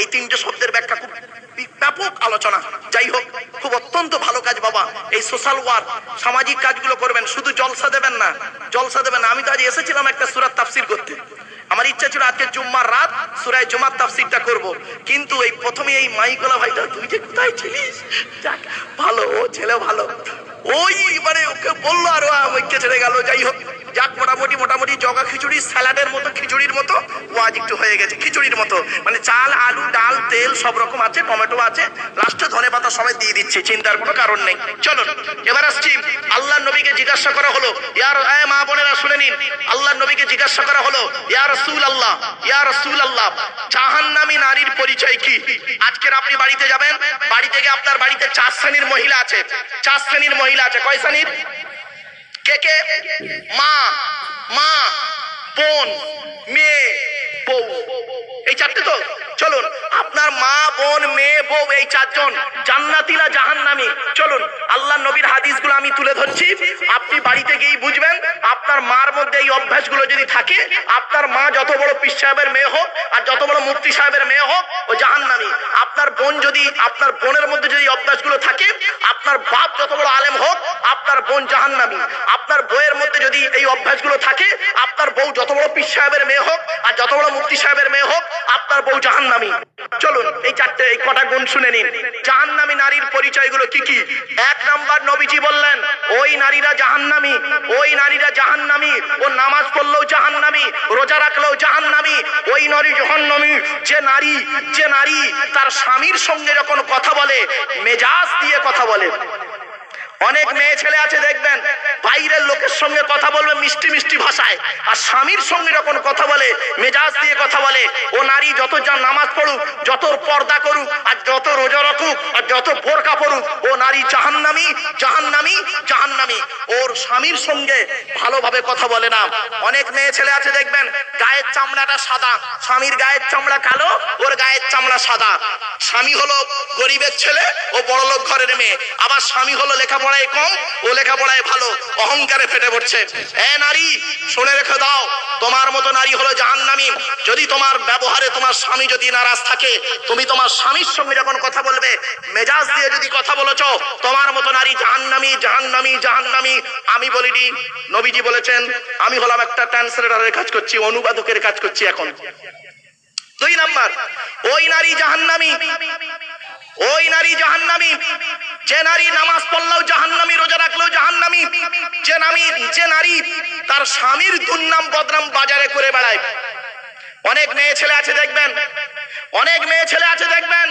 এই তিনটে শব্দের ব্যাখ্যা খুব ব্যাপক আলোচনা। যাই হোক, খুব অত্যন্ত ভালো কাজ বাবা। এই সোশ্যাল ওয়ার্ক সামাজিক কাজগুলো করবেন, শুধু জলসা দেবেন না, জলসা দেবেন না। আমি তো আজ এসেছিলাম একটা সুরাত তাফসির করতে। আমার ইচ্ছা ছিল আজকে জুম্মার রাত, সুরায় জুমার তাফসিরটা করব। কিন্তু এই প্রথমে এই মাইকলা ভাইটা, তুই যে কোথায় ছিলিস? ভালো ও ছেলে ভালো। ওই মানে ওকে বলল আর ও আমাকে ছেড়ে গেল, যাই হোক। যাক, মোটামুটি মোটামুটি জগা খিচুড়ি, স্যালাডের মতো, খিচুড়ির মতো। ওয়াজ একটু হয়ে গেছে, খিচুড়ির মতো। মানে চাল, আলু, ডাল, তেল সব রকম আছে, টমেটো আছে। লাস্টে ধনে পাতা সবাই দিয়ে দিচ্ছে, চিন্তার কোনো কারণ নেই। চলো এবার আসছি। আল্লাহ নবীকে জিজ্ঞাসা করা হলো ইয়ার এ মা বোনেরা, শুনে নিন। আল্লাহ নবীকে জিজ্ঞাসা করা হলো, ইয়া রাসূল আল্লাহ ইয়া রাসূল আল্লাহ জাহান্নামী নারীর পরিচয় কি? আজকের আপনি বাড়িতে যাবেন? বাড়ি থেকে আপনার বাড়িতে চার শ্রেণির মহিলা আছে। চার শ্রেণির মহিলা আছে, কয় শ্রেণির কে কে? মা মা, বোন, মেয়ে, বউ। এই চারটে তো? চলুন, আপনার মা, বোন, মেয়ে, বউ, এই চারজন জান্নাতিরা জাহান্নামি। চলুন আল্লাহ নবীর হাদিসগুলো আমি তুলে ধরছি। আপনি বাড়িতে গিয়েই বুঝবেন আপনার মার মধ্যে এই অভ্যাসগুলো যদি থাকে, আপনার মা যত বড় পিস সাহেবের মেয়ে হোক আর যত বড় মুফতি সাহেবের মেয়ে হোক, ও জাহান্নামী। আপনার বোন যদি, আপনার বোনের মধ্যে যদি অভ্যাসগুলো থাকে, আপনার বাপ যত বড় আলেম হোক, আপনার বোন জাহান্নামী। আপনার বইয়ের মধ্যে যদি এই অভ্যাসগুলো থাকে, আপনার বউ যত বড় পিস সাহেবের মেয়ে হোক আর যত বড় মুফতি সাহেবের মেয়ে হোক, আপনার বউ জাহান্নামী। চলুন, এই চারটে, এই কটা গুণ শুনে নিন। জাহান্নামী নারীর পরিচয়গুলো কি কি? এক নাম্বার নবীজি বললেন, ওই নারীরা জাহান্নামী, ওই নারীরা জাহান্নামী। ও নামাজ পড়লেও জাহান্নামী, রোজা রাখলেও জাহান্নামী। ওই নারী জাহান্নামি, যে নারী যে নারী তার স্বামীর সঙ্গে যখন কথা বলে, মেজাজ দিয়ে কথা বলে। অনেক মেয়ে ছেলে আছে, দেখবেন। বাইরের লোকের সঙ্গে কথা বলবে মিষ্টি মিষ্টি ভাষায়। আর স্বামীর সঙ্গে যখন কথা বলে, মেজাজ দিয়ে কথা বলে, ও নারী যত যা নামাজ পড়ুক, যত পর্দা করুক, আর যত রোজা রাখুক, আর যত বোরকা পড়ুক ও নারী জাহান্নামী জাহান্নামী জাহান্নামী। ওর স্বামীর সঙ্গে ভালোভাবে কথা বলে না। অনেক মেয়ে ছেলে আছে, দেখবেন, গায়ের চামড়াটা সাদা। স্বামীর গায়ের চামড়া কালো, ওর গায়ের চামড়া সাদা। স্বামী হলো গরিবের ছেলে, ও বড়লোক ঘরের মেয়ে। আবার স্বামী হলো লেখাপড়ায় কম, ও লেখাপড়ায় ভালো, অহংকারে ফেটে পড়ছে। এ নারী, শুনে রেখে দাও, তোমার মতো নারী হলো জাহান্নামী। যদি তোমার ব্যবহারে তোমার স্বামী যদি নারাজ থাকে, তুমি তোমার স্বামীর সঙ্গে যখন কথা বলবে, মেজাজ দিয়ে যদি কথা বলেছ, তোমার মতো নারী জাহান্নামী জাহান্নামী জাহান্নামী। আমি বলিনি, নবীজি বলেছেন, আমি হলাম একটা ট্রান্সলেটারের কাজ করছি, অনুবাদকের কাজ করছি এখন। দুই নাম্বার, ওই নারী জাহান্নামী, ওই নারী জাহান্নামী। যে নারী নামাজ পড়লেও জাহান্নামী, রোজা রাখলেও জাহান্নামী, যে নামী, যে নারী তার স্বামীর দুর্নাম বদনাম বাজারে করে বেড়ায়। অনেক মেয়ে ছেলে আছে দেখবেন, অনেক মেয়ে ছেলে আছে দেখবেন।